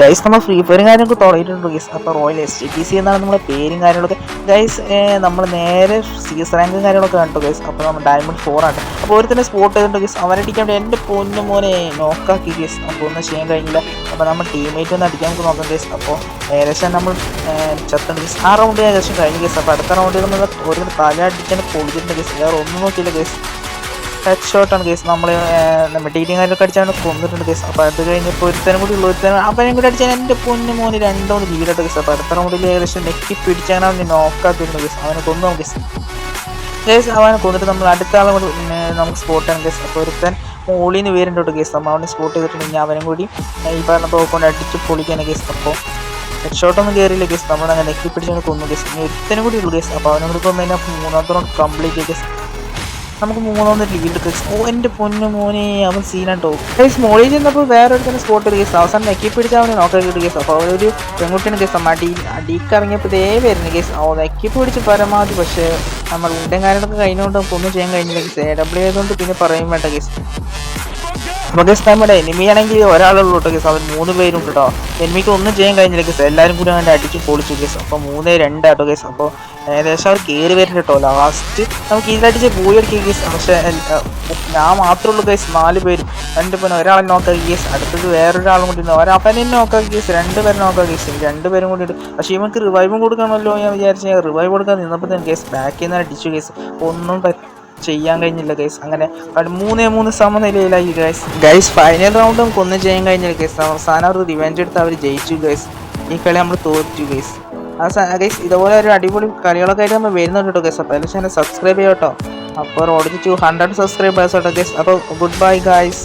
Guys നമ്മൾ free ഫയറും കാര്യങ്ങളൊക്കെ തുടങ്ങിയിട്ടുണ്ട് ഗൈസ് അപ്പോൾ royal S T T C എന്നാണ് നമ്മുടെ പേരും കാര്യങ്ങളൊക്കെ. ഗൈസ് നമ്മൾ നേരെ സീസ് റാങ്കും കാര്യങ്ങളൊക്കെ കണ്ടു ഗൈസ് അപ്പോൾ നമ്മൾ ഡയമണ്ട് ഫോർ ആണ്. അപ്പോൾ ഒരുത്തന്നെ സ്പോട്ട് ചെയ്തിട്ടുണ്ട് ഗൈസ് അടിക്കാൻ വേണ്ടി എന്റെ പൊന്നു മോനെ നോക്കാക്കി ഗൈസ് അപ്പോൾ ഒന്നും ചെയ്യാൻ കഴിഞ്ഞില്ല. അപ്പോൾ നമ്മൾ ടീമേറ്റ് ഒന്ന് അടിക്കാൻ നമുക്ക് നോക്കാം ഗൈസ് അപ്പോൾ ഏകദേശം നമ്മൾ ചത്തുണ്ട് ഗൈസ് ആ റൗണ്ട് ഏകദേശം കഴിഞ്ഞു ഗൈസ് അപ്പോൾ അടുത്ത റൗണ്ടിൽ നമ്മൾ ഒരു തല അടിക്കാൻ പൊളിച്ചിട്ടുണ്ട് ഗൈസ് വേറെ ഒന്നും നോക്കിയില്ല ഗൈസ് ഹെഡ് ഷോട്ടാണ് കേസ് നമ്മൾ നമ്മൾ ടീറ്റിയും കാര്യമൊക്കെ അടിച്ചാണ് കൊന്നിട്ടുണ്ട് കേസ് അപ്പോൾ അത് കഴിഞ്ഞപ്പോൾ ഒരുത്തനും കൂടി ഉള്ളു. ഒരുത്തരം അവനും കൂടി അടിച്ചാൽ എന്റെ പൊന്നു മോന് രണ്ടോ മൂന്ന് ലീഡായിട്ട് കേസ് അപ്പോൾ അടുത്ത റൗണ്ടിൽ ഏകദേശം നെക്കി പിടിച്ചാണ് നീ നോക്കാത്തിരുന്നു കേസ് അവനെ കൊന്നു കേസ് കേസ് അവനെ കൊന്നിട്ട് നമ്മൾ അടുത്ത ആളെ കൂടി നമുക്ക് സ്പോട്ടാണ് കേസ് അപ്പോൾ ഒരുത്തൻ മോളിന്ന് വേരുണ്ടോട്ട് കേസ് നമ്മൾ അവനെ സ്പോട്ട് ചെയ്തിട്ടുണ്ടെങ്കിൽ അവനും കൂടി ഈ പറഞ്ഞ തോക്കൊണ്ട് അടിച്ച് പൊളിക്കാണ് കേസ് അപ്പോൾ ഹെഡ് ഷോട്ടൊന്നും കയറിയില്ല കേസ് നമ്മളങ്ങനെ നെക്കി പിടിച്ചാണ് കൊന്നു കേസ് ഇനി ഒരുത്തനും കൂടി ഉള്ളു കേസ് അപ്പോൾ അവനോട് കൊന്നു കഴിഞ്ഞാൽ മൂന്നാമത്തെ റൗണ്ട് കംപ്ലീറ്റ് കേസ് നമുക്ക് മൂന്നൊന്ന് ലീഡ് ഓ എന്റെ പൊന്നു മോനെ അവൻ സീനാട്ടോ ഗൈസ് മോളിൽ ചെന്നപ്പോൾ വേറെ ഒരു തന്നെ സ്പോട്ട് കേസ് അവസാനം നെക്കി പിടിച്ചാൽ അവനെ നോക്കാൻ കേസ് അപ്പോൾ ഒരു പെൺകുട്ടിയുടെ കേസ് അടി അടിക്ക് ഇറങ്ങിയപ്പോൾ ഇതേ വരുന്നു കേസ് ഓ നെക്കി പിടിച്ച് പരമാവധി. പക്ഷേ നമ്മൾ ഉണ്ടൻ കാര്യങ്ങളൊക്കെ കഴിഞ്ഞുകൊണ്ട് ഒന്നും ചെയ്യാൻ കഴിഞ്ഞില്ല. കേസ് എ ഡബ്ല്യു ആയതുകൊണ്ട് പിന്നെ പറയും വേണ്ട കേസ് കേസ് നമ്മുടെ എനിമി ആണെങ്കിൽ ഒരാളുള്ളൂ കേസ് അവൻ മൂന്ന് പേരും കേട്ടോ. എനിമിക്ക് ഒന്നും ചെയ്യാൻ കഴിഞ്ഞില്ല കേസ് എല്ലാവരും കൂടി അവന്റെ അടിച്ച് പൊളിച്ചു കേസ് അപ്പോൾ മൂന്ന് രണ്ട് ആട്ടോ കേസ് അപ്പോൾ ഏകദേശം അവർ കയറി വരുന്നുണ്ട് കേട്ടോ. ലാസ്റ്റ് നമുക്ക് ഇതിലടിച്ച് പോയി അടിക്കുക കേസ് പക്ഷേ ഞാൻ മാത്രമേ ഉള്ളൂ കേസ് നാല് പേരും. രണ്ട് പേരും. ഒരാളെ നോക്കുക കേസ് അടുത്തത് വേറൊരാളും കൂടി ഉണ്ട്. ഒരപ്പനെ നോക്കുക കേസ് രണ്ട് പേരെ നോക്കുക കേസ് രണ്ട് പേരും കൂടി ഇടും പക്ഷേ ഇവർക്ക് റിവൈവും കൊടുക്കണമല്ലോ ഞാൻ വിചാരിച്ചു റിവൈവ് കൊടുക്കാൻ നിന്നപ്പോൾ കേസ് ബാക്കിൽ നിന്ന് അടിച്ചു കേസ് ഒന്നും പറ്റ ചെയ്യാൻ കഴിഞ്ഞില്ല ഗൈസ് അങ്ങനെ മൂന്നേ മൂന്ന് സമനിലയിലായി ഗൈസ് ഗൈസ് ഫൈനൽ റൗണ്ടും കൊന്നു ചെയ്യാൻ കഴിഞ്ഞില്ല ഗൈസ് അവസാനം അവർ റിവെഞ്ച് എടുത്ത് അവർ ജയിച്ചു ഗൈസ് ഈ കളി നമ്മൾ തോറ്റു ഗൈസ് ആ ഗൈസ് ഇതുപോലെ ഒരു അടിപൊളി കളികളൊക്കെ ആയിട്ട് നമ്മൾ വരുന്നുണ്ട് കേട്ടോ ഗൈസ് അപ്പോൾ അതിൽ സബ്സ്ക്രൈബ് ചെയ്യാം കേട്ടോ. അപ്പോൾ റോഡിൽ ടു ഹൺഡ്രഡ് സബ്സ്ക്രൈബേഴ്സ് കേട്ടോ ഗൈസ് അപ്പോൾ ഗുഡ് ബൈ ഗൈസ്